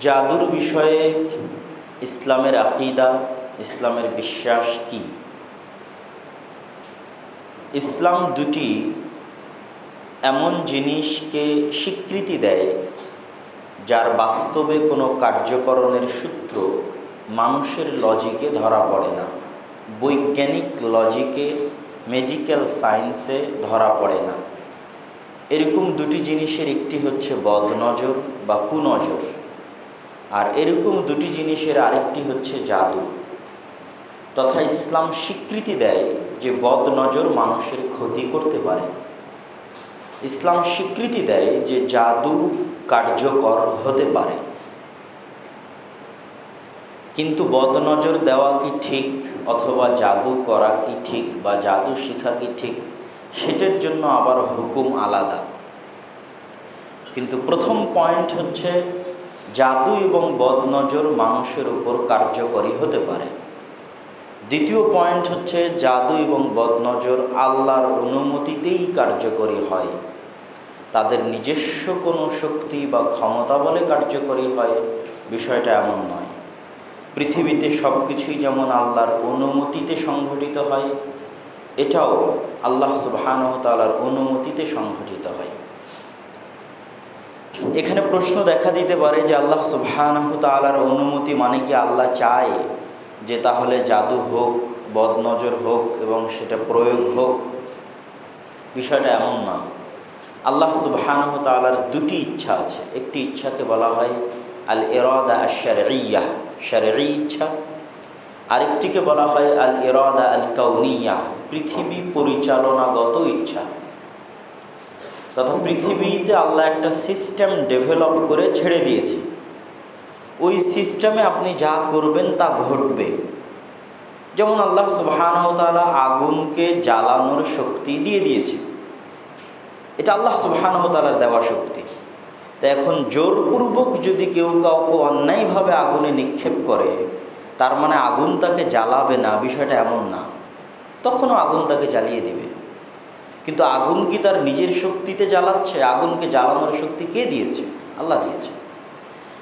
জাদুর বিষয়ে ইসলামের আকিদা, ইসলামের বিশ্বাস কি? ইসলাম দুটি এমন জিনিসকে স্বীকৃতি দেয়, যার বাস্তবে কোনো কার্যকরণের সূত্র মানুষের লজিকে ধরা পড়ে না, বৈজ্ঞানিক লজিকে, মেডিকেল সায়েন্সে ধরা পড়ে না। এরকম দুটি জিনিসের একটি হচ্ছে বদনজর বা কুনজর। আর এরকম দুটি জিনিসের আরেকটি হচ্ছে জাদু। তথা ইসলাম স্বীকৃতি দেয় যে বদনজর মানুষের ক্ষতি করতে পারে। ইসলাম স্বীকৃতি দেয় যে জাদু কার্যকর হতে পারে। কিন্তু বদনজর দেওয়া কি ঠিক অথবা জাদু করা কি ঠিক বা জাদু শেখা কি ঠিক, সেটার জন্য আবার হুকুম আলাদা। কিন্তু প্রথম পয়েন্ট হচ্ছে জাদু এবং বদনজর মানুষের উপর কার্যকরী হতে পারে। দ্বিতীয় পয়েন্ট হচ্ছে জাদু এবং বদনজর আল্লাহর অনুমতিতেই কার্যকরী হয়। তাদের নিজস্ব কোনো শক্তি বা ক্ষমতা বলে কার্যকরী হয়, বিষয়টা এমন নয়। পৃথিবীতে সব কিছুই যেমন আল্লাহর অনুমতিতে সংঘটিত হয়, এটাও আল্লাহ সুবাহানহ তালার অনুমতিতে সংঘটিত হয়। এখানে প্রশ্ন দেখা দিতে পারে যে আল্লাহ সুবাহানহ তালার অনুমতি মানে কি আল্লাহ চায় যে তাহলে জাদু হোক, বদনজর হোক এবং সেটা প্রয়োগ হোক? বিষয়টা এমন না। আল্লাহ সুবাহানহ তালার দুটি ইচ্ছা আছে। একটি ইচ্ছাকে বলা হয় আল এরাদা আশার ইয়াহ শারী ইচ্ছা। আরেকটিকে বলা হয় আল এরাদা আল কাউনিয়া পৃথিবী পরিচালনাগত ইচ্ছা। তথা পৃথিবীতে আল্লাহ একটা সিস্টেম ডেভেলপ করে ছেড়ে দিয়েছে। ওই সিস্টেমে আপনি যা করবেন তা ঘটবে। যেমন আল্লাহ সুবাহানহতালা আগুনকে জ্বালানোর শক্তি দিয়ে দিয়েছে। এটা আল্লাহ সুবাহানহতালার দেওয়া শক্তি। তা এখন জোরপূর্বক যদি কেউ কাউকে অন্যায়ভাবে আগুনে নিক্ষেপ করে, তার মানে আগুন তাকে জ্বালাবে না, বিষয়টা এমন না। তখনও আগুন তাকে জ্বালিয়ে দেবে। কিন্তু আগুন কি তার নিজের শক্তিতে জ্বালাচ্ছে? আগুনকে জ্বালানোর শক্তি কে দিয়েছে? আল্লাহ দিয়েছে।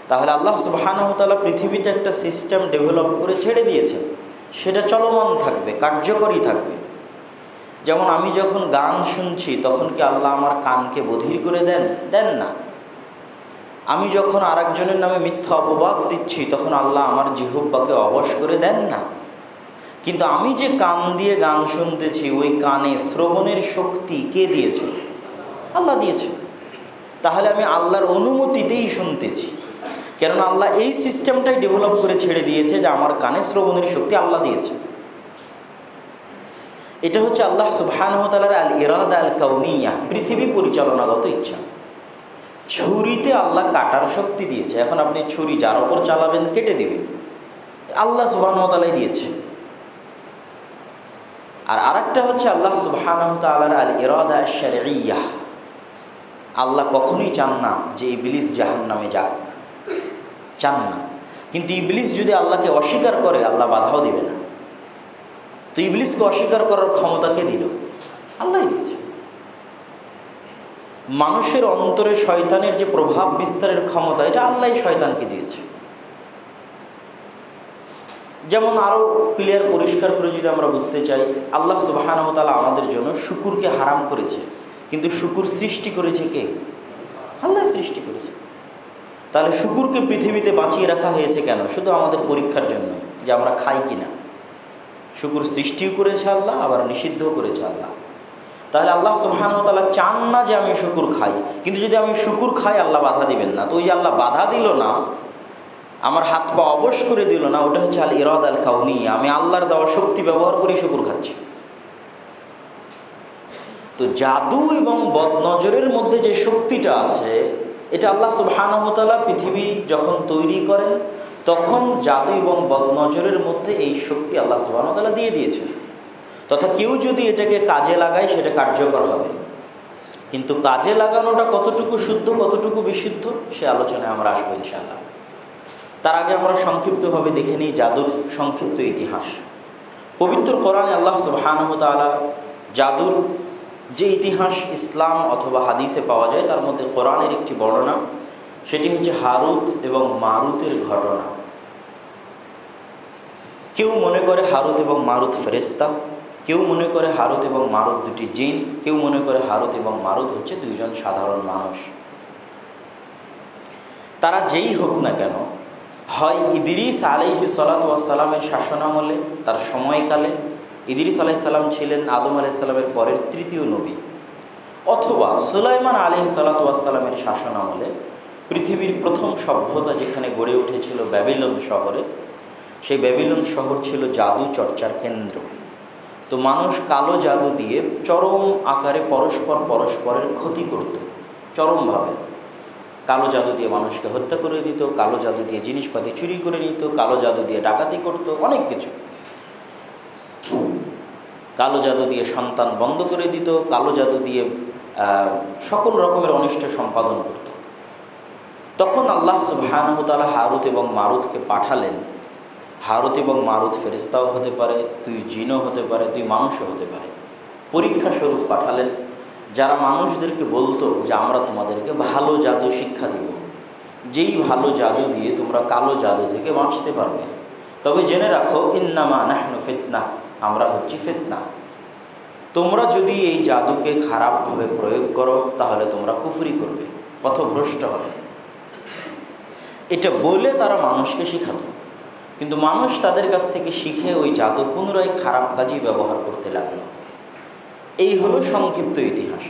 তাহলে আল্লাহ সুবাহানহতালা পৃথিবীতে একটা সিস্টেম ডেভেলপ করে ছেড়ে দিয়েছে সেটা চলমান থাকবে, কার্যকরী থাকবে। যেমন আমি যখন গান শুনছি, তখন কি আল্লাহ আমার কানকে বধির করে দেন? দেন না। আমি যখন আরেকজনের নামে মিথ্যা অপবাদ দিচ্ছি, তখন আল্লাহ আমার জিহব্বাকে অবশ করে দেন না। কিন্তু আমি যে কান দিয়ে গান শুনতেছি, ওই কানে শ্রবণের শক্তি কে দিয়েছে? আল্লাহ দিয়েছে। তাহলে আমি আল্লাহর অনুমতিতেই শুনতেছি। কেননা আল্লাহ এই সিস্টেমটাই ডেভেলপ করে ছেড়ে দিয়েছে যে আমার কানে শ্রবণের শক্তি আল্লাহ দিয়েছে। এটা হচ্ছে আল্লাহ সুবাহানহতালার আল ইরাদ আল কাউনিয়া পৃথিবী পরিচালনাগত ইচ্ছা। ছুরিতে আল্লাহ কাটার শক্তি দিয়েছে। এখন আপনি ছুরি যার ওপর চালাবেন, কেটে দিবে। আল্লাহ সুবাহতালাই দিয়েছে। আর আরেকটা হচ্ছে আল্লাহ সুবাহানহতালার আল ইরাদা শারিয়াহ আল্লাহ কখনোই চান না যে ইবলিস জাহান নামে যাক। চান না। কিন্তু ইবলিস যদি আল্লাহকে অস্বীকার করে, আল্লাহ বাধাও দিবে না। তো ইবলিসকে অস্বীকার করার ক্ষমতা কে দিল? আল্লাহ দিয়েছে। মানুষের অন্তরে শয়তানের যে প্রভাব বিস্তারের ক্ষমতা, এটা আল্লাহ শয়তানকে দিয়েছে। যেমন আরও ক্লিয়ার পরিষ্কার করে যদি আমরা বুঝতে চাই, আল্লাহ সুবাহানহতালা আমাদের জন্য শুকুরকে হারাম করেছে। কিন্তু শুকুর সৃষ্টি করেছে কে? আল্লাহ সৃষ্টি করেছে। তাহলে শুকুরকে পৃথিবীতে বাঁচিয়ে রাখা হয়েছে কেন? শুধু আমাদের পরীক্ষার জন্য যে আমরা খাই কিনা। শুকুর সৃষ্টিও করেছে আল্লাহ, আবার নিষিদ্ধও করেছে আল্লাহ। তাহলে আল্লাহ সুহানতালা চান না যে আমি শুকুর খাই। কিন্তু যদি আমি শুকুর খাই, আল্লাহ বাধা দিবেন না। তো ওই যে আল্লাহ বাধা দিল না আমার হাত পা অবশ করে দিল না, ওটা হচ্ছে আল ইরাদ আল কাউনি আমি আল্লাহর দেওয়া শক্তি ব্যবহার করেই শুকুর খাচ্ছি। তো জাদু এবং বদনজরের মধ্যে যে শক্তিটা আছে, এটা আল্লাহ সুবাহানহতালা পৃথিবী যখন তৈরি করেন, তখন জাদু এবং বদনজরের মধ্যে এই শক্তি আল্লাহ সুবাহতালা দিয়ে দিয়েছেন। তথা কেউ যদি এটাকে কাজে লাগায়, সেটা কার্যকর হবে। কিন্তু কাজে লাগানোটা কতটুকু শুদ্ধ, কতটুকু বিশুদ্ধ, সে আলোচনায় আমরা আসব ইনশাআল্লাহ। তার আগে আমরা সংক্ষিপ্তভাবে দেখে নিই জাদুর সংক্ষিপ্ত ইতিহাস। পবিত্র কোরআনে আল্লাহ সুবাহানহতালা জাদুর যে ইতিহাস ইসলাম অথবা হাদিসে পাওয়া যায়, তার মধ্যে কোরআনের একটি বর্ণনা, সেটি হচ্ছে হারুত এবং মারুতের ঘটনা। কেউ মনে করে হারুত এবং মারুত ফেরেস্তা কেউ মনে করে হারুত এবং মারুত দুটি জিন, কেউ মনে করে হারুত এবং মারুত হচ্ছে দুইজন সাধারণ মানুষ। তারা যেই হোক না কেন হয় ইদিরিস আলাইহি সালাতামের শাসনামলে, তার সময়কালে ইদিরিস আলাইসাল্লাম ছিলেন আদম আলাইসাল্লামের পরের তৃতীয় নবী। অথবা সুলাইমান আলহি সালাতামের শাসনামলে পৃথিবীর প্রথম সভ্যতা যেখানে গড়ে উঠেছিল ব্যাবিলন শহরে, সেই ব্যাবিলন শহর ছিল জাদু চর্চার কেন্দ্র। তো মানুষ কালো জাদু দিয়ে চরম আকারে পরস্পর পরস্পরের ক্ষতি করত, চরমভাবে। কালো জাদু দিয়ে মানুষকে হত্যা করে দিত, কালো জাদু দিয়ে জিনিসপাতি চুরি করে নিত, কালো জাদু দিয়ে ডাকাতি করত, অনেক কিছু। কালো জাদু দিয়ে সন্তান বন্ধ করে দিত, কালো জাদু দিয়ে সকল রকমের অনিষ্ট সম্পাদন করত। তখন আল্লাহ সুবাহানহতালা হারুত এবং মারুতকে পাঠালেন। হারুত এবং মারুত ফেরিস্তাও হতে পারে তুই জিনও হতে পারে তুই মানুষও হতে পারে। পরীক্ষা স্বরূপ পাঠালেন। যারা মানুষদেরকে বলতো যে আমরা তোমাদেরকে ভালো জাদু শিক্ষা দিব, যেই ভালো জাদু দিয়ে তোমরা কালো জাদু থেকে বাঁচতে পারবে। তবে জেনে রাখো, ইন্নামা নাহনু ফেতনা, আমরা হচ্ছি ফেতনা। তোমরা যদি এই জাদুকে খারাপভাবে প্রয়োগ করো, তাহলে তোমরা কুফরি করবে, পথভ্রষ্ট হবে। এটা বলে তারা মানুষকে শিখাতো। কিন্তু মানুষ তাদের কাছ থেকে শিখে ওই জাদু পুনরায় খারাপ কাজই ব্যবহার করতে লাগল। এই হলো সংক্ষিপ্ত ইতিহাস।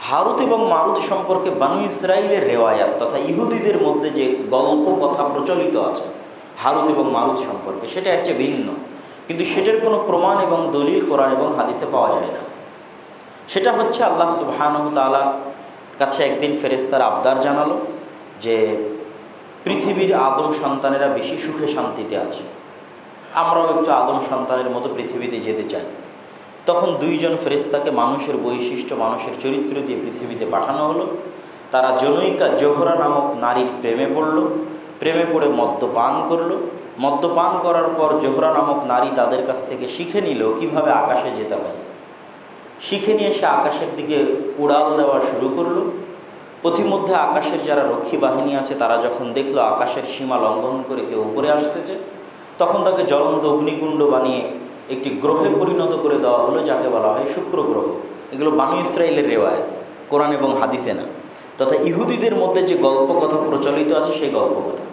হারুত এবং মারুত সম্পর্কে বানু ইসরায়েলের রেওয়ায়াত তথা ইহুদিদের মধ্যে যে গল্প কথা প্রচলিত আছে, হারুত এবং মারুত সম্পর্কে, সেটা চেয়ে ভিন্ন। কিন্তু সেটার কোনো প্রমাণ এবং দলিল কোরআন এবং হাদিসে পাওয়া যায় না। সেটা হচ্ছে আল্লাহ সুবাহানহ তালা কাছে একদিন ফেরেস্তার আবদার জানালো যে, পৃথিবীর আদম সন্তানেরা বেশি সুখে শান্তিতে আছে। আমরাও একটু আদম সন্তানের মতো পৃথিবীতে যেতে চাই। তখন দুইজন ফেরিস্তাকে মানুষের বৈশিষ্ট্য, মানুষের চরিত্র দিয়ে পৃথিবীতে পাঠানো হলো। তারা জনৈকা জোহরা নামক নারীর প্রেমে পড়ল, প্রেমে পড়ে মদ্যপান করল। মদ্যপান করার পর জোহরা নামক নারী তাদের কাছ থেকে শিখে নিল কীভাবে আকাশে যেতে হয়। শিখে নিয়ে সে আকাশের দিকে উড়াল দেওয়া শুরু করল। পথিমধ্যে আকাশের যারা রক্ষী বাহিনী আছে, তারা যখন দেখল আকাশের সীমা লঙ্ঘন করে কেউ উপরে আসতেছে, তখন তাকে জ্বলন্ত অগ্নিকুণ্ড বানিয়ে একটি গ্রহে পরিণত করে দেওয়া হলো, যাকে বলা হয় শুক্র গ্রহ। এগুলো বানু ইসরায়েলের রেওয়ায়ত, কোরআন এবং হাদিসে না। তথা ইহুদিদের মধ্যে যে গল্প কথা প্রচলিত আছে, সেই গল্প কথা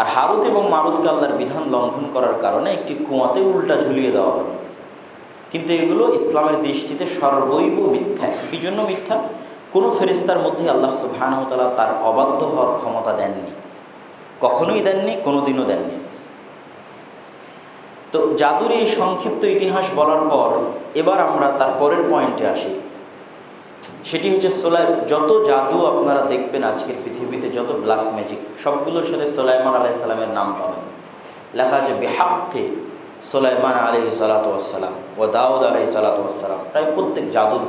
আর হারুত এবং মারুতকে আল্লাহর বিধান লঙ্ঘন করার কারণে একটি কুয়াতে উল্টা ঝুলিয়ে দেওয়া হলো। কিন্তু এগুলো ইসলামের দৃষ্টিতে সর্বৈব মিথ্যা। কি জন্য মিথ্যা? কোনো ফেরিস্তার মধ্যে আল্লাহ সুবাহানহতালা তার অবাধ্য হওয়ার ক্ষমতা দেননি। কখনোই দেননি, কোনোদিনও দেননি। তো জাদুর এই সংক্ষিপ্ত ইতিহাস বলার পর এবার আমরা তার পরের পয়েন্টে আসি। সেটি হচ্ছে সোলাই যত জাদু আপনারা দেখবেন আজকের পৃথিবীতে, যত ব্ল্যাক ম্যাজিক সবগুলোর সাথে সোলাইমান আলাই সালামের নাম পাবেন লেখা আছে, বেহাক্কে সোলাইমান আলহি সালাতাম ও দাউদ আলহি সালাতাম প্রায় প্রত্যেক জাদুর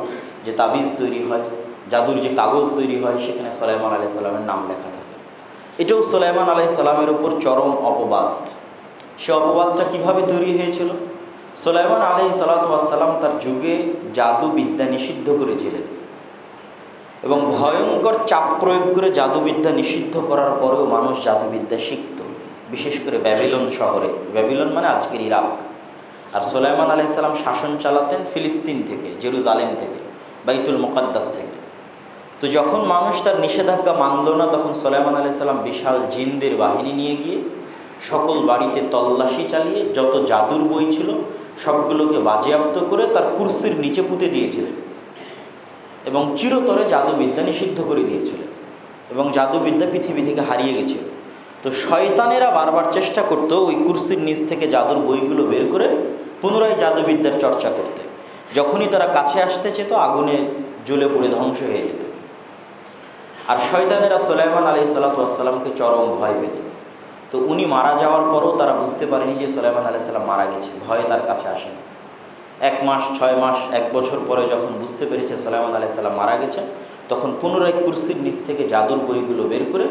যে তাবিজ তৈরি হয়, জাদুর যে কাগজ তৈরি হয়, সেখানে সোলাইমান আলাই সাল্লামের নাম লেখা থাকে। এটাও সোলাইমান আলাই সাল্লামের উপর চরম অপবাদ। সে অপবাদটা কীভাবে তৈরি হয়েছিল? সোলাইমান আলহি সালাতাম তার যুগে জাদু বিদ্যা নিষিদ্ধ করেছিলেন। এবং ভয়ঙ্কর চাপ প্রয়োগ করে জাদুবিদ্যা নিষিদ্ধ করার পরেও মানুষ জাদুবিদ্যা শিখত, বিশেষ করে ব্যাবিলন শহরে। ব্যাবিলন মানে আজকের ইরাক। আর সোলাইমান আলাইসাল্লাম শাসন চালাতেন ফিলিস্তিন থেকে, জেরুজালেম থেকে, বাইতুল মোকাদ্দাস থেকে। তো যখন মানুষ তার নিষেধাজ্ঞা মানল না, তখন সোলাইমান আলাইসাল্লাম বিশাল জিনদের বাহিনী নিয়ে গিয়ে সকল বাড়িতে তল্লাশি চালিয়ে যত জাদুর বই ছিল, সবগুলোকে বাজেয়াপ্ত করে তার কুর্সির নিচে পুঁতে দিয়েছিলেন এবং চিরতরে জাদুবিদ্যা নিষিদ্ধ করে দিয়েছিলেন এবং জাদুবিদ্যা পৃথিবী থেকে হারিয়ে গেছিল তো শয়তানেরা বারবার চেষ্টা করত ওই কুর্সির নিচ থেকে জাদুর বইগুলো বের করে পুনরায় জাদুবিদ্যার চর্চা করতে। যখনই তারা কাছে আসতে চেত, আগুনে জ্বলে পড়ে ধ্বংস হয়ে যেত। আর শয়তানেরা সোলাইমান আলি সাল্লাতামকে চরম ভয় পেত। তো উনি মারা যাওয়ার পরও তারা বুঝতে পারেনি যে সোলাইমান আলি সাল্লাম মারা গেছে, ভয়ে তার কাছে আসেন। এক মাস, ছয় মাস, এক বছর পরে যখন বুঝতে পেরেছে সোলাইমান আলি সাল্লাম মারা গেছে, তখন পুনরায় কুর্সির নিচ থেকে জাদুর বইগুলো বের করে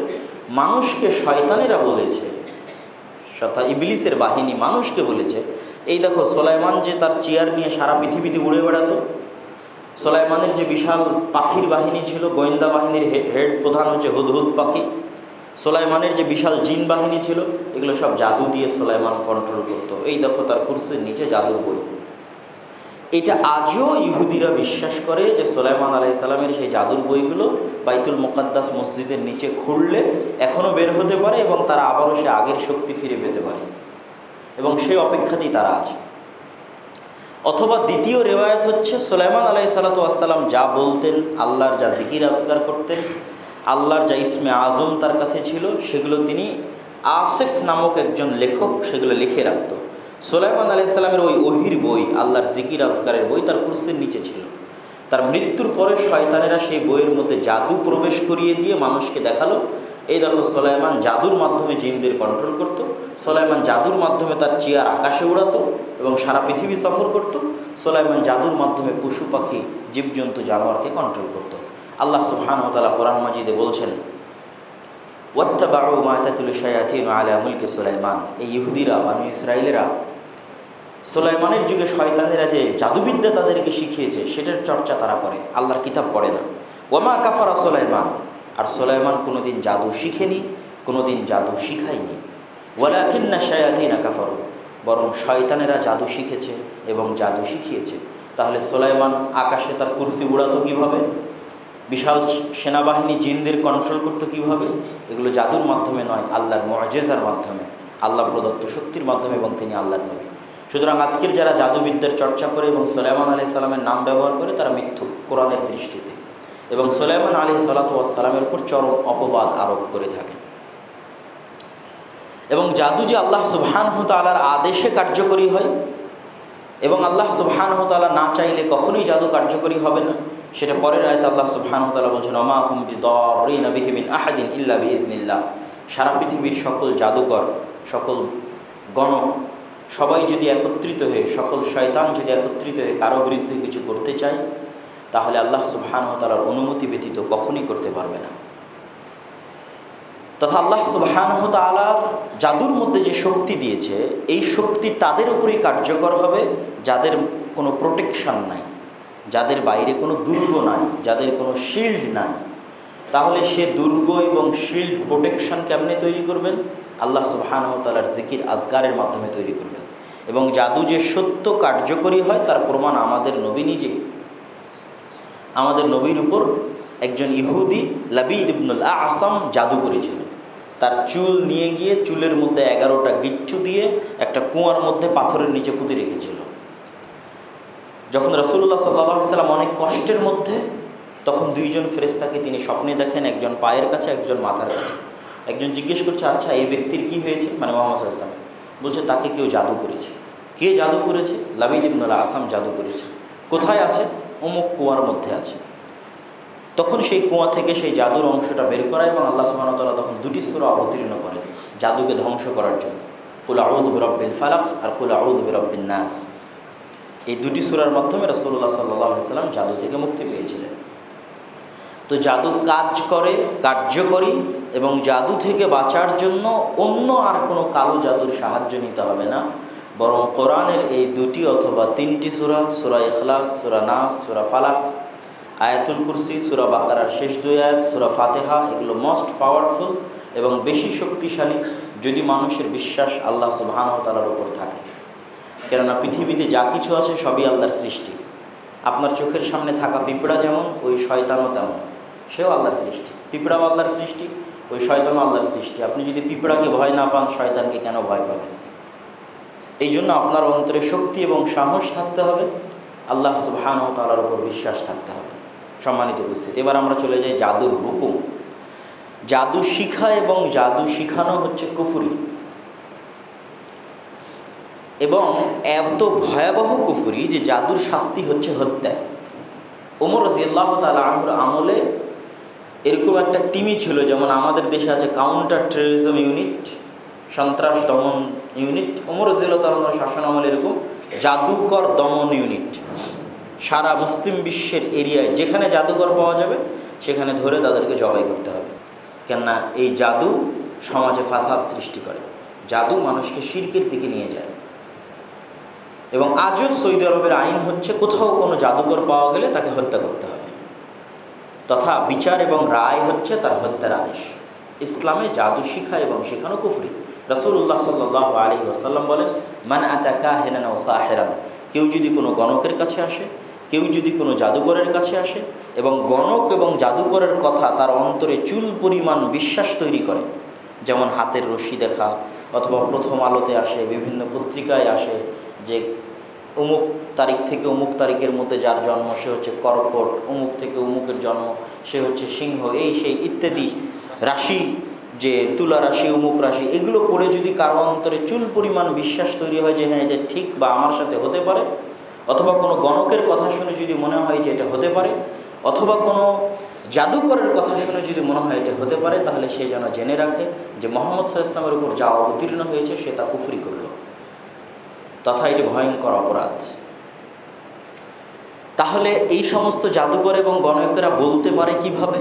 মানুষকে শয়তানেরা বলেছে তথা ইবলিসের বাহিনী মানুষকে বলেছে, এই দেখো, সোলাইমান যে তার চেয়ার নিয়ে সারা পৃথিবীতে উড়ে বেড়াতো, সোলাইমানের যে বিশাল পাখির বাহিনী ছিল, গোয়েন্দা বাহিনীর হেড প্রধান হচ্ছে হুদহুদ পাখি সোলাইমানের যে বিশাল জিন বাহিনী ছিল, এগুলো সব জাদু দিয়ে সোলাইমান কন্ট্রোল করতো। এই দেখো তার কুর্সির নিচে জাদুর বই। এটা আজও ইহুদিরা বিশ্বাস করে যে সোলাইমান আলাইসাল্লামের সেই জাদুর বইগুলো বাইতুল মোকাদ্দাস মসজিদের নিচে খুললে এখনও বের হতে পারে এবং তারা আবারও সে আগের শক্তি ফিরে পেতে পারে। এবং সেই অপেক্ষাতেই তারা আছে। অথবা দ্বিতীয় রেওয়ায়ত হচ্ছে, সোলাইমান আলাই সালাতাম যা বলতেন, আল্লাহর যা জিকির আজগার করতেন আল্লাহর যা ইসমে আজম তার কাছে ছিল, সেগুলো তিনি আসেফ নামক একজন লেখক সেগুলো লিখে রাখত। সোলাইমান আলাই সাল্লামের ওই ওহির বই, আল্লাহর জিকির আজগারের বই তার কুর্সির নিচে ছিল। তার মৃত্যুর পরে শয়তানেরা সেই বইয়ের মধ্যে জাদু প্রবেশ করিয়ে দিয়ে মানুষকে দেখাল। এই দেখো সোলাইমান জাদুর মাধ্যমে জিনদের কন্ট্রোল করত। সোলাইমান জাদুর মাধ্যমে তার চেয়ার আকাশে উড়াতো এবং সারা পৃথিবী সফর করত। সোলাইমান জাদুর মাধ্যমে পশু পাখি, জীবজন্তু, জানোয়ারকে কন্ট্রোল করত। আল্লাহ সুবহান তালা কোরআন মাজিদে বলছেন, ওয়াত্তাবাউ মাতাতুল শায়াতিন আলা মুলকে সুলাইমান। এই ইহুদিরা, বানু ইসরায়েলেরা সুলাইমানের যুগে শয়তানেরা যে জাদুবিদ্যা তাদেরকে শিখিয়েছে, সেটার চর্চা তারা করে, আল্লাহর কিতাব পড়ে না। ওয়ামা কাফারা সুলাইমান? আর সুলাইমান কোনোদিন জাদু শিখেনি, কোনোদিন জাদু শিখায়নি। ওয়ালাকিন্না শায়াতিনা কাফারু। বরং শয়তানেরা জাদু শিখেছে এবং জাদু শিখিয়েছে। তাহলে সোলাইমান আকাশে তার কুর্সি উড়াতো কীভাবে? বিশাল সেনাবাহিনী জিনদের কন্ট্রোল করতো কীভাবে? এগুলো জাদুর মাধ্যমে নয়, আল্লাহর মজেজার মাধ্যমে, আল্লাহ প্রদত্ত শক্তির মাধ্যমে এবং তিনি আল্লাহর নবী। সুতরাং আজকের যারা জাদুবিদ্যার চর্চা করে এবং সোলাইমান আলি সাল্লামের নাম ব্যবহার করে, তারা মিথ্যু কোরআনের দৃষ্টিতে। এবং সোলাইমান আলী সালাতামের উপর চরম অপবাদ আরোপ করে থাকেন এবং জাদু যে আল্লাহ সুবহান তালার আদেশে কার্যকরী হয় এবং আল্লাহ সুবহান তালা না চাইলে কখনোই জাদু কার্যকরী হবে না। সেটা পরের আয়তে আল্লাহ সুবহান তালা বলছেন অমা হুম বিহিমিন আহাদিন ইল্লা বিহিদিল্লা সারা পৃথিবীর সকল জাদুকর, সকল গণক, সবাই যদি একত্রিত হয়ে, সকল শয়তান যদি একত্রিত হয়ে কারও বিরুদ্ধে কিছু করতে চায়, তাহলে আল্লাহ সুবহান তালার অনুমতি ব্যতীত কখনই করতে পারবে না। তথা আল্লাহ সুবহান তালার জাদুর মধ্যে যে শক্তি দিয়েছে, এই শক্তি তাদের উপরেই কার্যকর হবে, যাদের কোনো প্রোটেকশন নাই, যাদের বাইরে কোনো দুর্গ নাই, যাদের কোনো শিল্ড নাই। তাহলে সে দুর্গ এবং শিল্ড প্রোটেকশন কেমনে তৈরি করবেন? আল্লাহ সুবহান তালার জিকির আজগারের মাধ্যমে তৈরি করবেন। এবং জাদু যে সত্য কার্যকরী হয়, তার প্রমাণ আমাদের নবী নিজে। আমাদের নবীর উপর একজন ইহুদি, লাবিদ ইবনুল আসাম জাদু করেছিল। তার চুল নিয়ে গিয়ে চুলের মধ্যে এগারোটা গিচ্ছু দিয়ে একটা কুয়ার মধ্যে পাথরের নিচে পুঁতে রেখেছিল। যখন রসুল্লাহ সাল্লাহ সাল্লাম অনেক কষ্টের মধ্যে তখন দুইজন ফেরেস্তাকে তিনি স্বপ্নে দেখেন, একজন পায়ের কাছে, একজন মাথার কাছে। একজন জিজ্ঞেস করছে আচ্ছা এই ব্যক্তির কি হয়েছে? মানে মোহাম্মদ আসলাম বলছে, তাকে কেউ জাদু করেছে। কে জাদু করেছে? লাবিদ ইবনুল্লাহ আসাম জাদু করেছে। কোথায় আছে? অমুক কুয়ার মধ্যে আছে। তখন সেই কুয়া থেকে সেই জাদুর অংশটা বের করা এবং আল্লাহ সুবাহতাল্লাহ তখন দুটি সুরা অবতীর্ণ করেন, জাদুকে ধ্বংস করার জন্য। কুল আউদ বিরব্বিন ফালাক আর কুল আউদ বিরব্বিন নাস। এই দুটি সুরার মাধ্যমে রসুল্লাহ সাল্লাহ সাল্লাম জাদু থেকে মুক্তি পেয়েছিলেন। তো জাদু কাজ করে, কার্যকরী এবং জাদু থেকে বাঁচার জন্য অন্য আর কোনো কালো জাদুর সাহায্য নিতে হবে না। বরং কোরআনের এই দুটি অথবা তিনটি সুরা সুরা ইখলাস, সুরা নাস, সুরা ফালাক আয়াতুল কুরসি, সুরা বাকারার শেষ দুই আয়াত, সুরা ফাতেহা, এগুলো মোস্ট পাওয়ারফুল এবং বেশি শক্তিশালী যদি মানুষের বিশ্বাস আল্লাহ সুবাহান তালার উপর থাকে। কেননা পৃথিবীতে যা কিছু আছে সবই আল্লাহর সৃষ্টি। আপনার চোখের সামনে থাকা পিঁপড়া যেমন, ওই শয়তানও তেমন। সেও আল্লাহর সৃষ্টি। পিঁপড়াও আল্লাহর সৃষ্টি, ওই শয়তানও আল্লাহর সৃষ্টি। আপনি যদি পিঁপড়াকে ভয় না পান, শয়তানকে কেন ভয় পাবেন? এই জন্য আপনার অন্তরে শক্তি এবং সাহস থাকতে হবে। আল্লাহ সুবহান ও তালার উপর বিশ্বাস থাকতে হবে। সম্মানিত উপস্থিতি। এবার আমরা চলে যাই জাদুর হুকুম। জাদু শিখা এবং জাদু শিখানো হচ্ছে কুফুরি। এবং এত ভয়াবহ কুফুরি যে জাদুর শাস্তি হচ্ছে হত্যা। ওমর রাজিয়াল্লাহ তালা আমর আমলে এরকম একটা টিমই ছিল, যেমন আমাদের দেশে আছে কাউন্টার টেরোরিজম ইউনিট, সন্ত্রাস দমন ইউনিট। ওমর রাজিয়াল্লাহ তালার শাসন আমলে এরকম জাদুকর দমন ইউনিট। সারা মুসলিম বিশ্বের এরিয়ায় যেখানে জাদুঘর পাওয়া যাবে, সেখানে ধরে তাদেরকে জবাই করতে হবে। কেননা এই জাদু সমাজে ফাসাদ সৃষ্টি করে। জাদু মানুষকে শিল্পের দিকে নিয়ে যায়। এবং আজও সৌদি আরবের আইন হচ্ছে, কোথাও কোনো জাদুঘর পাওয়া গেলে তাকে হত্যা করতে হবে। তথা বিচার এবং রায় হচ্ছে তার হত্যার আদেশ। ইসলামে জাদু শিখা এবং শেখানো কুফরি। রসুল্লাহ সাল্লাহ আলী ওসাল্লাম বলেন, মান আতা কাহেনান ও সাহেরান। কেউ যদি কোনো গণকের কাছে আসে কেউ যদি কোনো জাদুকরের কাছে আসে এবং গণক এবং জাদুকরের কথা তার অন্তরে চুল পরিমাণ বিশ্বাস তৈরি করে, যেমন হাতের রশি দেখা অথবা প্রথম আলোতে আসে, বিভিন্ন পত্রিকায় আসে যে অমুক তারিখ থেকে অমুক তারিখের মধ্যে যার জন্ম, সে হচ্ছে কর্কট অমুক থেকে অমুকের জন্ম, সে হচ্ছে সিংহ, এই, সেই ইত্যাদি রাশি, যে তুলা রাশি অমুক রাশি, এগুলো পড়ে যদি কারও অন্তরে চুল পরিমাণ বিশ্বাস তৈরি হয় যে হ্যাঁ এটা ঠিক বা আমার সাথে হতে পারে অথবা কোনো গণকের কথা শুনে যদি মনে হয় যে এটা হতে পারে, অথবা কোনো জাদুকরের কথা শুনে যদি মনে হয় এটা হতে পারে, তাহলে সে যেন জেনে রাখে যে মোহাম্মদ ইসলামের উপর যা অবতীর্ণ হয়েছে সে তা কুফরি করল। তথা এটি ভয়ঙ্কর অপরাধ। তাহলে এই সমস্ত জাদুকর এবং গণকেরা বলতে পারে কীভাবে?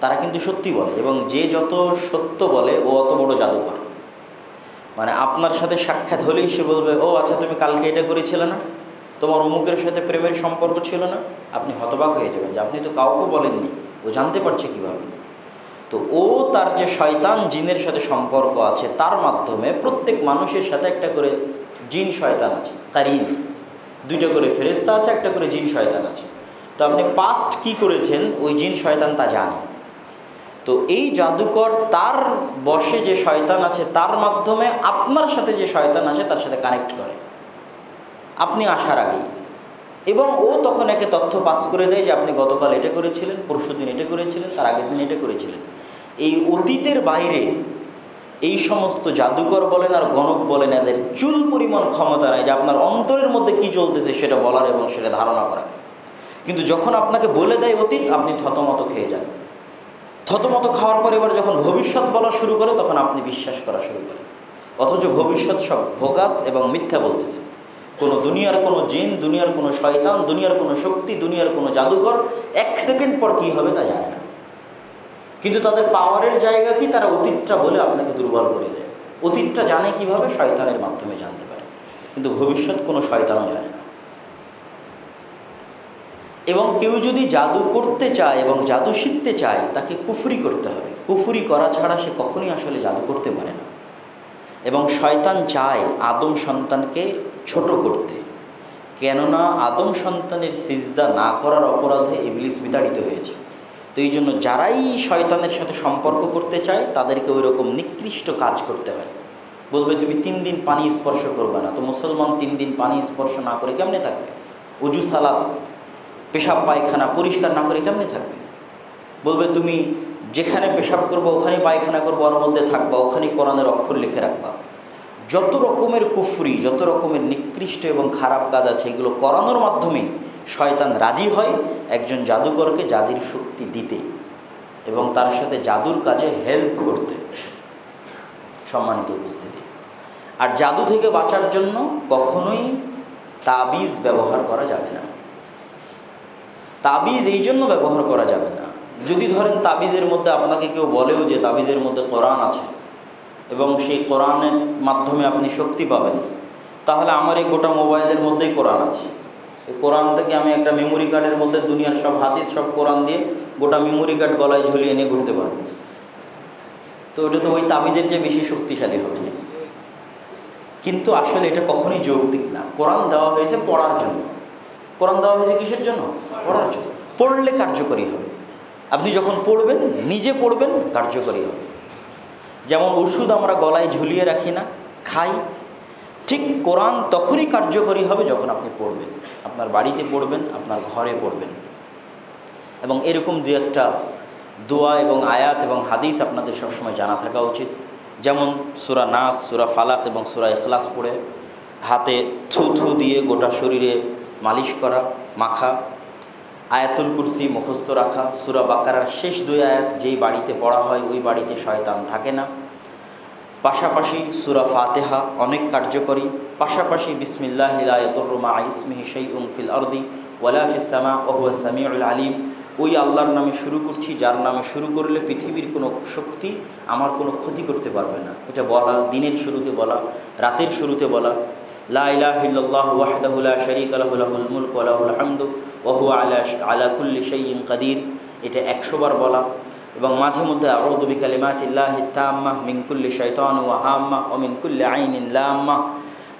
তারা কিন্তু সত্যি বলে এবং যে যত সত্য বলে, ও অত বড় জাদুকর। মানে আপনার সাথে সাক্ষাৎ হলেই সে বলবে, ও আচ্ছা তুমি কালকে এটা করেছিলে না? তোমার অমুকের সাথে প্রেমের সম্পর্ক ছিল না? আপনি হতবাক হয়ে যাবেন যে আপনি তো কাউকে বলেননি। ও জানতে পারছে কীভাবে? তো ও তার যে শয়তান জিনের সাথে সম্পর্ক আছে, তার মাধ্যমে প্রত্যেক মানুষের সাথে একটা করে জিন শয়তান আছে, কারিন। দুইটা করে ফেরেস্তা আছে, একটা করে জিন শয়তান আছে। তো আপনি পাস্ট কি করেছেন, ওই জিন শয়তান তা জানে তো এই জাদুকর তার বসে যে শয়তান আছে, তার মাধ্যমে আপনার সাথে যে শয়তান আছে, তার সাথে কানেক্ট করে। আপনি আসার আগেই। এবং ও তখন একে তথ্য পাস করে দেয় যে আপনি গতকাল এটা করেছিলেন পরশু দিন এটা করেছিলেন, তার আগের দিন এটা করেছিলেন। এই অতীতের বাইরে এই সমস্ত জাদুকর বলেন আর গণক বলেন, এদের চুল পরিমাণ ক্ষমতা নেয় যে আপনার অন্তরের মধ্যে কি চলতেছে সেটা বলার এবং সেটা ধারণা করার। কিন্তু যখন আপনাকে বলে দেয় অতীত, আপনি থতমত খেয়ে যান। থতমত খাওয়ার পর এবার যখন ভবিষ্যৎ বলা শুরু করে, তখন আপনি বিশ্বাস করা শুরু করেন। অথচ ভবিষ্যৎ সব ভোগাস এবং মিথ্যা বলতেছে। কোনো দুনিয়ার কোনো জিন, দুনিয়ার কোনো শয়তান, দুনিয়ার কোনো শক্তি, দুনিয়ার কোনো জাদুঘর, এক সেকেন্ড পর কী হবে তা জানে না। কিন্তু তাদের পাওয়ারের জায়গা কি? তারা অতীতটা বলে আপনাকে দুর্বল করে দেয়। অতীতটা জানে কীভাবে? শয়তানের মাধ্যমে জানতে পারে। কিন্তু ভবিষ্যৎ কোনো শয়তানও জানে না। এবং কেউ যদি জাদু করতে চায় এবং জাদু শিখতে চায়, তাকে কুফরি করতে হবে। কুফরি করা ছাড়া সে কখনই আসলে জাদু করতে পারে না। এবং শয়তান চায় আদম সন্তানকে ছোট করতে। কেননা আদম সন্তানের সিজদা না করার অপরাধে ইবলিস বিতাড়িত হয়েছে। তো এই জন্য যারাই শয়তানের সাথে সম্পর্ক করতে চায়, তাদেরকে ওই রকম নিকৃষ্ট কাজ করতে হয়। বলবে, তুমি তিন দিন পানি স্পর্শ করবে না। তো মুসলমান তিন দিন পানি স্পর্শ না করে কেমনে থাকবে? উজু সালাদ, পেশাব, পায়খানা পরিষ্কার না করে কেমনে থাকবে? বলবে, তুমি যেখানে পেশাব করব ওখানে পায়খানা করব, ওর মধ্যে থাকবা ওখানে কোরআনের অক্ষর লিখে রাখবা। যত রকমের কুফরি, যত রকমের নিকৃষ্ট এবং খারাপ কাজ আছে, এগুলো করানোর মাধ্যমে শয়তান রাজি হয় একজন জাদুকরকে জাদির শক্তি দিতে এবং তার সাথে জাদুর কাজে হেল্প করতে। সম্মানিত উপস্থিতি। আর জাদু থেকে বাঁচার জন্য কখনোই তাবিজ ব্যবহার করা যাবে না। তাবিজ এই জন্য ব্যবহার করা যাবে না যদি ধরেন তাবিজের মধ্যে আপনাকে কেউ বলেও যে তাবিজের মধ্যে কোরআন আছে এবং সেই কোরআনের মাধ্যমে আপনি শক্তি পাবেন, তাহলে আমার এই গোটা মোবাইলের মধ্যেই কোরআন আছে। এই কোরআন থেকে আমি একটা মেমোরি কার্ডের মধ্যে দুনিয়ার সব হাদিস, সব কোরআন দিয়ে গোটা মেমোরি কার্ড গলায় ঝুলিয়ে নিয়ে ঘুরতে পারব। তো ওটা তো ওই তাবিজের চেয়ে বেশি শক্তিশালী হবে। কিন্তু আসলে এটা কখনোই যৌক্তিক না। কোরআন দেওয়া হয়েছে পড়ার জন্য। কোরআন দেওয়া হয়েছে কিসের জন্য? পড়ার জন্য। পড়লে কার্যকরী হবে। আপনি যখন পড়বেন, নিজে পড়বেন, কার্যকরী হবে। যেমন ওষুধ আমরা গলায় ঝুলিয়ে রাখি না, খাই। ঠিক কোরআন তখনই কার্যকরী হবে যখন আপনি পড়বেন। আপনার বাড়িতে পড়বেন, আপনার ঘরে পড়বেন। এবং এরকম দু একটা দোয়া এবং আয়াত এবং হাদিস আপনাদের সবসময় জানা থাকা উচিত। যেমন সুরা নাচ সুরা ফালাক এবং সুরা এখলাস পড়ে, হাতে থু থু দিয়ে গোটা শরীরে মালিশ করা, মাখা আয়াতুল কুরসি মুখস্থ রাখা, সুরা বাকারার শেষ দুই আয়াত যেই বাড়িতে পড়া হয়, ওই বাড়িতে শয়তান থাকে না। পাশাপাশি সুরা ফাতেহা অনেক কার্যকরী। পাশাপাশি বিসমিল্লাহ ইলায়তুরমা ইসমিহি সেই ফিল আরদি ওয়ালাফিসামা ওহুয়া সামিউল আলিম। ওই আল্লাহর নামে শুরু করছি, যার নামে শুরু করলে পৃথিবীর কোনো শক্তি আমার কোনো ক্ষতি করতে পারবে না। এটা বলা, দিনের শুরুতে বলা, রাতের শুরুতে বলা। ইলাহিল্লাহ ওয়াহদাহুল্লা শরিক আলাহুল মুলক আলাহুল হামদু ওহু আলা আলা কুল্লি শৈয়িন কাদির। এটা একশোবার বলা। এবং মাঝে মধ্যে আউদুবি কালিমাতিল্লাহ তাম্মা মিনকুল্লি শৈতান ও হাম্মা ও মিনকুল্লি আইন লাম্মা।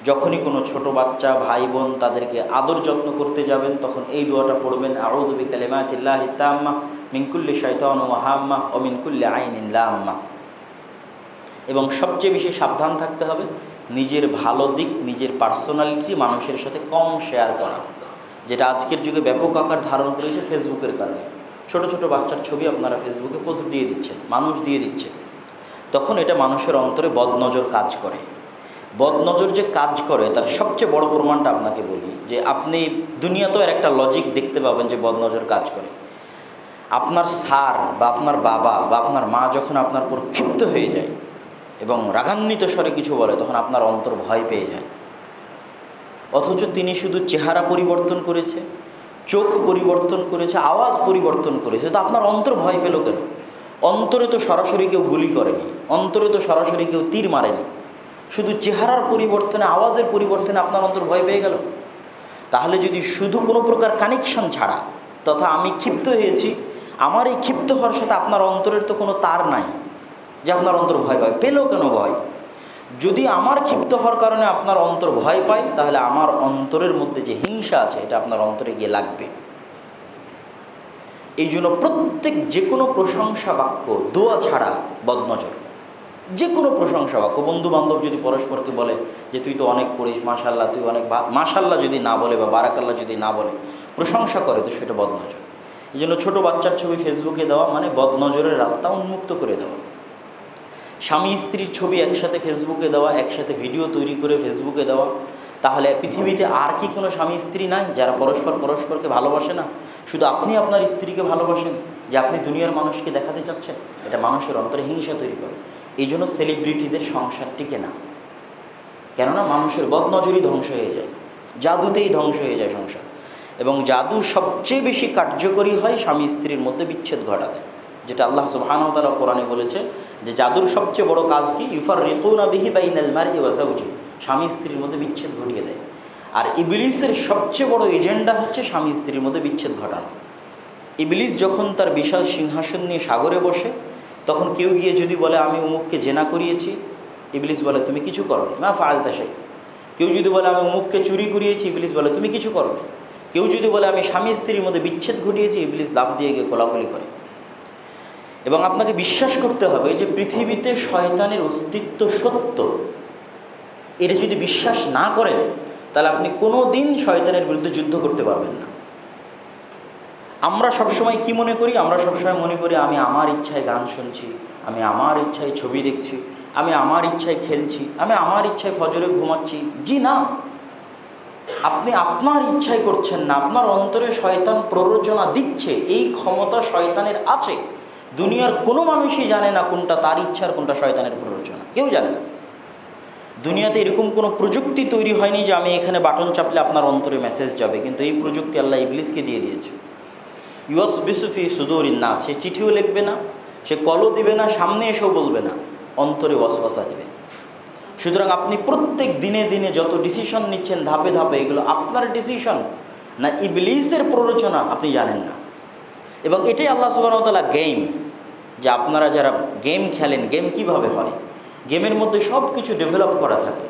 যখনই কোনো ছোট বাচ্চা ভাই বোন তাদেরকে আদর যত্ন করতে যাবেন, তখন এই দোয়াটা পড়বেন আউদুবি কালিমাতিল্লাহ তাম্মা মিনকুল্লি শৈতান ও হাম্মা ও মিনকুল্লি আইন লাম্মা। এবং সবচেয়ে বেশি সাবধান থাকতে হবে নিজের ভালো দিক, নিজের পার্সোনালিটি মানুষের সাথে কম শেয়ার করা। যেটা আজকের যুগে ব্যাপক আকার ধারণ করেছে ফেসবুকের কারণে। ছোট ছোট বাচ্চার ছবি আপনারা ফেসবুকে পোস্ট দিয়ে দিচ্ছেন, মানুষ দিয়ে দিচ্ছে। তখন এটা মানুষের অন্তরে বদনজর কাজ করে। বদনজর যে কাজ করে, তার সবচেয়ে বড় প্রমাণটা আপনাকে বলি, যে আপনি দুনিয়াতেও এর একটা লজিক দেখতে পাবেন যে বদনজর কাজ করে। আপনার স্যার বা আপনার বাবা বা আপনার মা যখন আপনার উপর ক্ষিপ্ত হয়ে যায় এবং রাগান্বিত স্বরে কিছু বলে, তখন আপনার অন্তর ভয় পেয়ে যায়। অথচ তিনি শুধু চেহারা পরিবর্তন করেছে, চোখ পরিবর্তন করেছে, আওয়াজ পরিবর্তন করেছে। তো আপনার অন্তর ভয় পেল কেন? অন্তরে তো সরাসরি কেউ গুলি করেনি, অন্তরে তো সরাসরি কেউ তীর মারেনি। শুধু চেহারার পরিবর্তনে, আওয়াজের পরিবর্তনে আপনার অন্তর ভয় পেয়ে গেল? তাহলে যদি শুধু কোনো প্রকার কানেকশন ছাড়া, তথা আমি ক্ষিপ্ত হয়েছি, আমার এই ক্ষিপ্ত হওয়ার সাথে আপনার অন্তরের তো কোনো তার নাই। যে আপনার অন্তর ভয় পায়। পেলেও কেন ভয়? যদি আমার ক্ষিপ্ত হওয়ার কারণে আপনার অন্তর ভয় পায়, তাহলে আমার অন্তরের মধ্যে যে হিংসা আছে, এটা আপনার অন্তরে গিয়ে লাগবে। এই জন্য প্রত্যেক যে কোনো প্রশংসা বাক্য, দোয়া ছাড়া বদনজর। যে কোনো প্রশংসা বাক্য। বন্ধু বান্ধব যদি পরস্পরকে বলে যে, তুই তো অনেক পড়িস মাশাল্লাহ তুই অনেক মাশাল্লাহ যদি না বলে বা বারাকাল্লাহ যদি না বলে, প্রশংসা করে, তো সেটা বদনজর। এই জন্য ছোটো বাচ্চার ছবি ফেসবুকে দেওয়া মানে বদনজরের রাস্তা উন্মুক্ত করে দেওয়া। স্বামী স্ত্রীর ছবি একসাথে ফেসবুকে দেওয়া, একসাথে ভিডিও তৈরি করে ফেসবুকে দেওয়া, তাহলে পৃথিবীতে আর কি কোনো স্বামী স্ত্রী নাই যারা পরস্পর পরস্পরকে ভালোবাসে না? শুধু আপনি আপনার স্ত্রীকে ভালোবাসেন যে আপনি দুনিয়ার মানুষকে দেখাতে চাচ্ছেন? এটা মানুষের অন্তরে হিংসা তৈরি করে। এই জন্য সেলিব্রিটিদের সংসার টিকে না। কেননা মানুষের বদনজরই ধ্বংস হয়ে যায়। জাদুতেই ধ্বংস হয়ে যায় সংসার। এবং জাদু সবচেয়ে বেশি কার্যকরী হয় স্বামী স্ত্রীর মধ্যে বিচ্ছেদ ঘটাতে। যেটা আল্লাহ সুবহানাহু তাআলা কোরআনে বলেছে যে জাদুর সবচেয়ে বড় কাজ কি? ইফার রিকুনা বিহি বাইনাল মারই ওয়া জাওজি স্বামী স্ত্রীর মধ্যে বিচ্ছেদ ঘটিয়ে দেয়। আর ইবলিসের সবচেয়ে বড় এজেন্ডা হচ্ছে স্বামী স্ত্রীর মধ্যে বিচ্ছেদ ঘটানো। ইবলিস যখন তার বিশাল সিংহাসন নিয়ে সাগরে বসে, তখন কেউ গিয়ে যদি বলে, আমি উমুককে জেনা করিয়েছি, ইবলিস বলে, তুমি কিছু করো না ফালতা সে কেউ যদি বলে, আমি উমুককে চুরি করিয়েছি, ইবলিস বলে, তুমি কিছু করো কেউ যদি বলে, আমি স্বামী স্ত্রীর মধ্যে বিচ্ছেদ ঘটিয়েছি, ইবলিস লাভ দিয়ে গিয়ে কোলাকুলি করে। এবং আপনাকে বিশ্বাস করতে হবে যে পৃথিবীতে শয়তানের অস্তিত্ব সত্য। এটা যদি বিশ্বাস না করেন, তাহলে আপনি কোনো দিন শয়তানের বিরুদ্ধে যুদ্ধ করতে পারবেন না। আমরা সবসময় কি মনে করি? আমরা সবসময় মনে করি, আমি আমার ইচ্ছায় গান শুনছি, আমি আমার ইচ্ছায় ছবি দেখছি, আমি আমার ইচ্ছায় খেলছি, আমি আমার ইচ্ছায় ফজরে ঘুমাচ্ছি। জি না। আপনি আপনার ইচ্ছায় করছেন না, আপনার অন্তরে শয়তান প্ররোচনা দিচ্ছে, এই ক্ষমতা শয়তানের আছে। দুনিয়ার কোনো মানুষই জানে না কোনটা তার ইচ্ছার কোনটা শয়তানের প্ররোচনা। কেউ জানে না। দুনিয়াতে এরকম কোনো প্রযুক্তি তৈরি হয়নি যে আমি এখানে বাটন চাপলে আপনার অন্তরে মেসেজ যাবে। কিন্তু এই প্রযুক্তি আল্লাহ ইবলিসকে দিয়ে দিয়েছে। ইউএস বিসুফি সুদৌর না সে চিঠিও লিখবে না, সে কলও দিবে না, সামনে এসেও বলবে না, অন্তরে ওয়াসওয়াসা দেবে। সুতরাং আপনি প্রত্যেক দিনে দিনে যত ডিসিশন নিচ্ছেন ধাপে ধাপে, এগুলো আপনার ডিসিশন না ইবলিসের প্ররোচনা আপনি জানেন না। এবং এটাই আল্লাহ সুবাহতালা গেম যে আপনারা যারা গেম খেলেন গেম কীভাবে হয়? গেমের মধ্যে সব কিছু ডেভেলপ করা থাকে।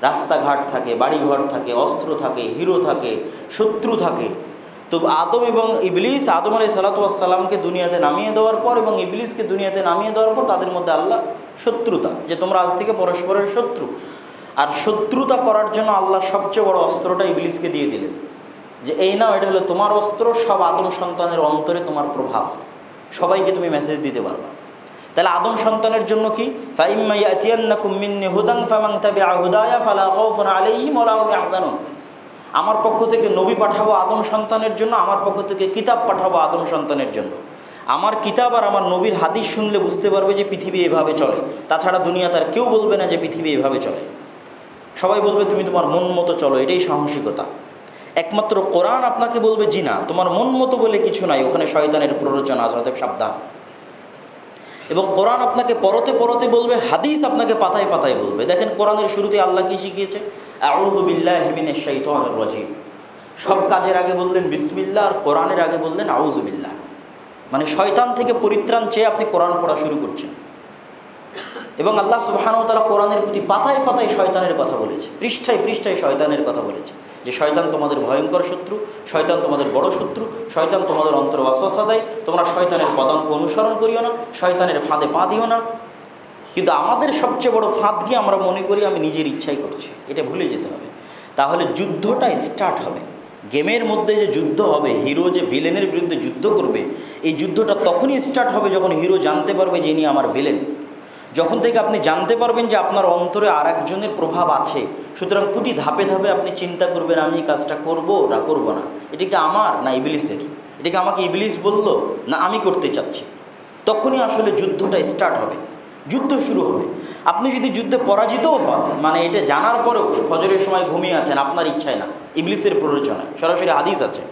রাস্তাঘাট থাকে, বাড়িঘর থাকে, অস্ত্র থাকে হিরো থাকে, শত্রু থাকে। তো আদম এবং ইবলিস, আদম আলাই সালাতামকে দুনিয়াতে নামিয়ে দেওয়ার পর এবং ইবলিসকে দুনিয়াতে নামিয়ে দেওয়ার পর তাদের মধ্যে আল্লাহ শত্রুতা, যে তোমরা আজ থেকে পরস্পরের শত্রু। আর শত্রুতা করার জন্য আল্লাহ সবচেয়ে বড় অস্ত্রটা ইবলিসকে দিয়ে দিলেন। যে এই নাও এটা হলো তোমার অস্ত্র, সব আদম সন্তানের অন্তরে তোমার প্রভাব। সবাইকে তুমি মেসেজ দিতে পারবা। তাহলে আদম সন্তানের জন্য কি? আমার পক্ষ থেকে নবী পাঠাবো আদম সন্তানের জন্য, আমার পক্ষ থেকে কিতাব পাঠাবো আদম সন্তানের জন্য। আমার কিতাব আর আমার নবীর হাদিস শুনলে বুঝতে পারবে যে পৃথিবী এভাবে চলে। তাছাড়া দুনিয়া তার কেউ বলবে না যে পৃথিবী এভাবে চলে। সবাই বলবে, তুমি তোমার মন মতো চলো। এটাই সাহসিকতা। একমাত্র কোরআন আপনাকে বলবে, জি না, তোমার মন মতো বলে কিছু নাই। ওখানে শয়তানের প্ররোচনা আছে সাবধান। এবং কোরআন আপনাকে পরতে পরতে বলবে, হাদিস আপনাকে পাতায় পাতায় বলবে। দেখেন, কোরআনের শুরুতে আল্লাহ কি শিখিয়েছে? রাজিম। সব কাজের আগে বললেন বিসমিল্লা আর কোরআনের আগে বললেন আউজুবিল্লাহ মানে শয়তান থেকে পরিত্রাণ চেয়ে আপনি কোরআন পড়া শুরু করছেন। এবং আল্লাহ সুবাহানও তারা কোরআনের প্রতি পাতায় পাতায় শয়তানের কথা বলেছে, পৃষ্ঠায় পৃষ্ঠায় শয়তানের কথা বলেছে, যে শয়তান তোমাদের ভয়ঙ্কর শত্রু, শয়তান তোমাদের বড় শত্রু, শয়তান তোমাদের অন্তর ওয়াসওয়াসা দেয়, তোমরা শয়তানের পদাঙ্ক অনুসরণ করিও না, শয়তানের ফাঁদে পা দিও না। কিন্তু আমাদের সবচেয়ে বড় ফাঁদ গিয়ে আমরা মনে করি? আমি নিজের ইচ্ছাই করছি, এটা ভুলে যেতে হবে। তাহলে যুদ্ধটা স্টার্ট হবে। গেমের মধ্যে যে যুদ্ধ হবে, হিরো যে ভিলেনের বিরুদ্ধে যুদ্ধ করবে, এই যুদ্ধটা তখনই স্টার্ট হবে যখন হিরো জানতে পারবে যে ইনি আমার ভিলেন যখন থেকে আপনি জানতে পারবেন যে আপনার অন্তরে আর একজনের প্রভাব আছে, সুতরাং প্রতি ধাপে ধাপে আপনি চিন্তা করবেন, আমি এই কাজটা করব না করব না। এটা কি আমার না ইবলিসের? এটা কি আমাকে ইবলিস বলল না আমি করতে চাচ্ছি? তখনই আসলে যুদ্ধটা স্টার্ট হবে, যুদ্ধ শুরু হবে। আপনি যদি যুদ্ধে পরাজিতও হন মানে এটা জানার পরেও ফজরের সময় ঘুমিয়ে আছেন, আপনার ইচ্ছায় না, ইবলিসের প্ররোচনায়। সরাসরি হাদিস আছে।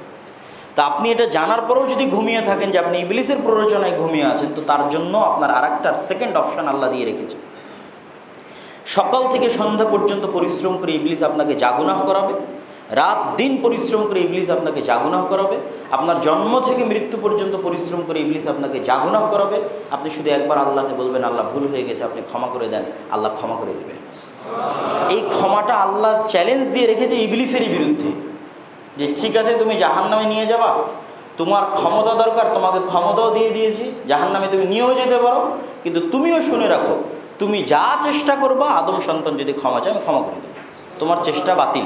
তা আপনি এটা জানার পরেও যদি ঘুমিয়ে থাকেন যে আপনি ইবলিসের প্ররোচনায় ঘুমিয়ে আছেন, তো তার জন্য আপনার আর একটা সেকেন্ড অপশান আল্লাহ দিয়ে রেখেছে। সকাল থেকে সন্ধ্যা পর্যন্ত পরিশ্রম করে ইবলিস আপনাকে জাগুনাহ করাবে, রাত দিন পরিশ্রম করে ইবলিস আপনাকে জাগুনাহ করাবে, আপনার জন্ম থেকে মৃত্যু পর্যন্ত পরিশ্রম করে ইবলিস আপনাকে জাগুনাহ করাবে, আপনি শুধু একবার আল্লাহকে বলবেন, আল্লাহ, ভুল হয়ে গেছে, আপনি ক্ষমা করে দেন, আল্লাহ ক্ষমা করে দেবে এই ক্ষমাটা আল্লাহ চ্যালেঞ্জ দিয়ে রেখেছে ইবলিসেরই বিরুদ্ধে। যে ঠিক আছে, তুমি জাহান নামে নিয়ে যাবা। তোমার ক্ষমতা দরকার, তোমাকে ক্ষমতাও দিয়ে দিয়েছি। জাহান নামে তুমি নিয়েও যেতে পারো, কিন্তু তুমিও শুনে রাখো, তুমি যা চেষ্টা করবা, আদম সন্তান যদি ক্ষমা চায়, আমি ক্ষমা করে দেবো। তোমার চেষ্টা বাতিল।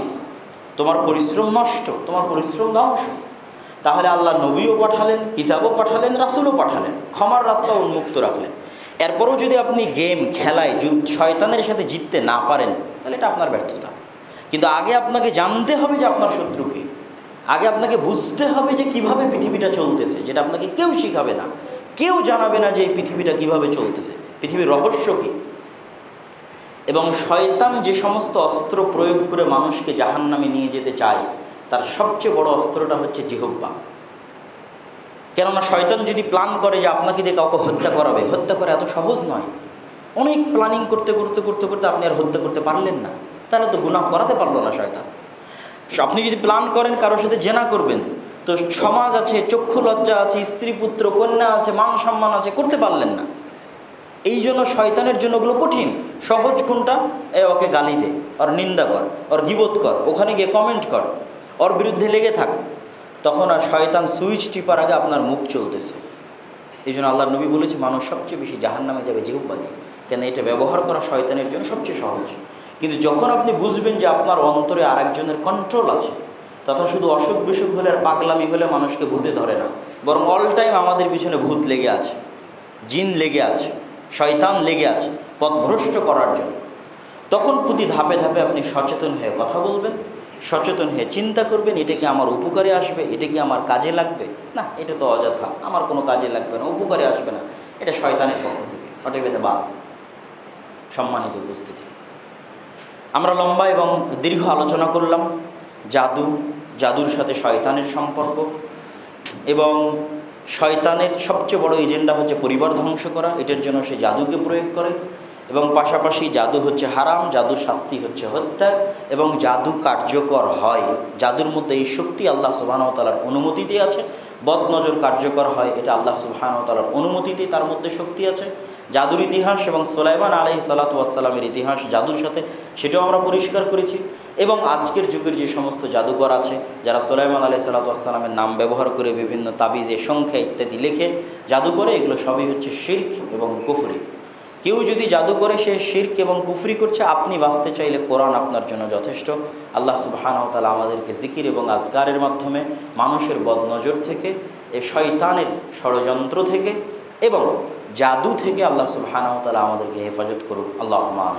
তোমার পরিশ্রম নষ্ট, তোমার পরিশ্রম ধ্বংস। তাহলে আল্লাহ নবীও পাঠালেন, কিতাবও পাঠালেন, রাসুলও পাঠালেন। ক্ষমার রাস্তা উন্মুক্ত রাখলেন। এরপরও যদি আপনি গেম, খেলায় শয়তানের সাথে জিততে না পারেন, তাহলে এটা আপনার ব্যর্থতা। কিন্তু আগে আপনাকে জানতে হবে যে আপনার শত্রুকে আগে আপনাকে বুঝতে হবে যে কীভাবে পৃথিবীটা চলতেছে, যেটা আপনাকে কেউ শিখাবে না। কেউ জানাবে না যে এই পৃথিবীটা কীভাবে চলতেছে। পৃথিবীর রহস্য কী? এবং শয়তান যে সমস্ত অস্ত্র প্রয়োগ করে মানুষকে জাহান নামে নিয়ে যেতে চায়, তার সবচেয়ে বড় অস্ত্রটা হচ্ছে জিহব্বা কেননা শয়তান যদি প্ল্যান করে যে আপনাকে দিয়ে কাউকে হত্যা করাবে, হত্যা করা এত সহজ নয়। অনেক প্ল্যানিং করতে করতে করতে করতে আপনি আর হত্যা করতে পারলেন না। তাহলে তো গুনাহ করাতে পারল না শয়তান। আপনি যদি প্ল্যান করেন কারোর সাথে জেনা করবেন, তো সমাজ আছে, চক্ষু লজ্জা আছে, স্ত্রী পুত্র, কন্যা আছে, মান সম্মান আছে, করতে পারলেন না। এই জন্য শয়তানের জন্য ওগুলো কঠিন। সহজ কোনটা? এ ওকে গালি দে, ওর নিন্দা কর, ওর গিবোধ কর, ওখানে গিয়ে কমেন্ট কর, ওর বিরুদ্ধে লেগে থাক। তখন আর শয়তান সুইচ টিপার আগে আপনার মুখ চলতেছে। এই জন্য আল্লাহ নবী বলেছে, মানুষ সবচেয়ে বেশি জাহান নামে যাবে জিহুব্বা কেন? এটা ব্যবহার করা শয়তানের জন্য সবচেয়ে সহজ। কিন্তু যখন আপনি বুঝবেন যে আপনার অন্তরে আরেকজনের কন্ট্রোল আছে, তথা শুধু অসুখ বিসুখ হলে আর পাগলামি হলে মানুষকে ভূতে ধরে না, বরং অল টাইম আমাদের পিছনে ভূত লেগে আছে, জিন লেগে আছে, শয়তান লেগে আছে পথভ্রষ্ট করার জন্য। তখন প্রতি ধাপে ধাপে আপনি সচেতন হয়ে কথা বলবেন, সচেতন হয়ে চিন্তা করবেন, এটা কি আমার উপকারে আসবে, এটা কি আমার কাজে লাগবে? না, এটা তো অযথা, আমার কোনো কাজে লাগবে না, উপকারে আসবে না, এটা শয়তানের পক্ষ থেকে অটেবেদে বা সম্মানিত উপস্থিতি। আমরা লম্বা এবং দীর্ঘ আলোচনা করলাম, জাদু, জাদুর সাথে শয়তানের সম্পর্ক এবং শয়তানের সবচেয়ে বড় এজেন্ডা হচ্ছে পরিবার ধ্বংস করা, এটার জন্য সে জাদুকে প্রয়োগ করে এবং পাশাপাশি জাদু হচ্ছে হারাম, জাদুর শাস্তি হচ্ছে হত্যা এবং জাদু কার্যকর হয়। জাদুর মধ্যে এই শক্তি আল্লাহ সুবাহতালার অনুমতিতে আছে, বদনজর কার্যকর হয়, এটা আল্লাহ সুবাহানতালার অনুমতিতে তার মধ্যে শক্তি আছে। জাদুর ইতিহাস এবং সোলাইমান আলহি সালাতামের ইতিহাস জাদুর সাথে, সেটাও আমরা পরিষ্কার করেছি। এবং আজকের যুগের যে সমস্ত জাদুকর আছে, যারা সোলাইমান আলহি সালাতামের নাম ব্যবহার করে বিভিন্ন তাবিজে, সংখ্যা ইত্যাদি লেখে জাদু করে, এগুলো সবই হচ্ছে শির্ক এবং কুফরি। কেউ যদি জাদু করে, সে শির্ক এবং কুফরি করছে, আপনি বাঁচতে চাইলে কোরআন আপনার জন্য যথেষ্ট। আল্লাহ সুবাহানতালা আমাদেরকে জিকির এবং আজগারের মাধ্যমে মানুষের বদনজর থেকে, এ শয়তানের ষড়যন্ত্র থেকে এবং জাদু থেকে আল্লাহ সুবাহানতালা আমাদেরকে হেফাজত করুক। আল্লাহ মান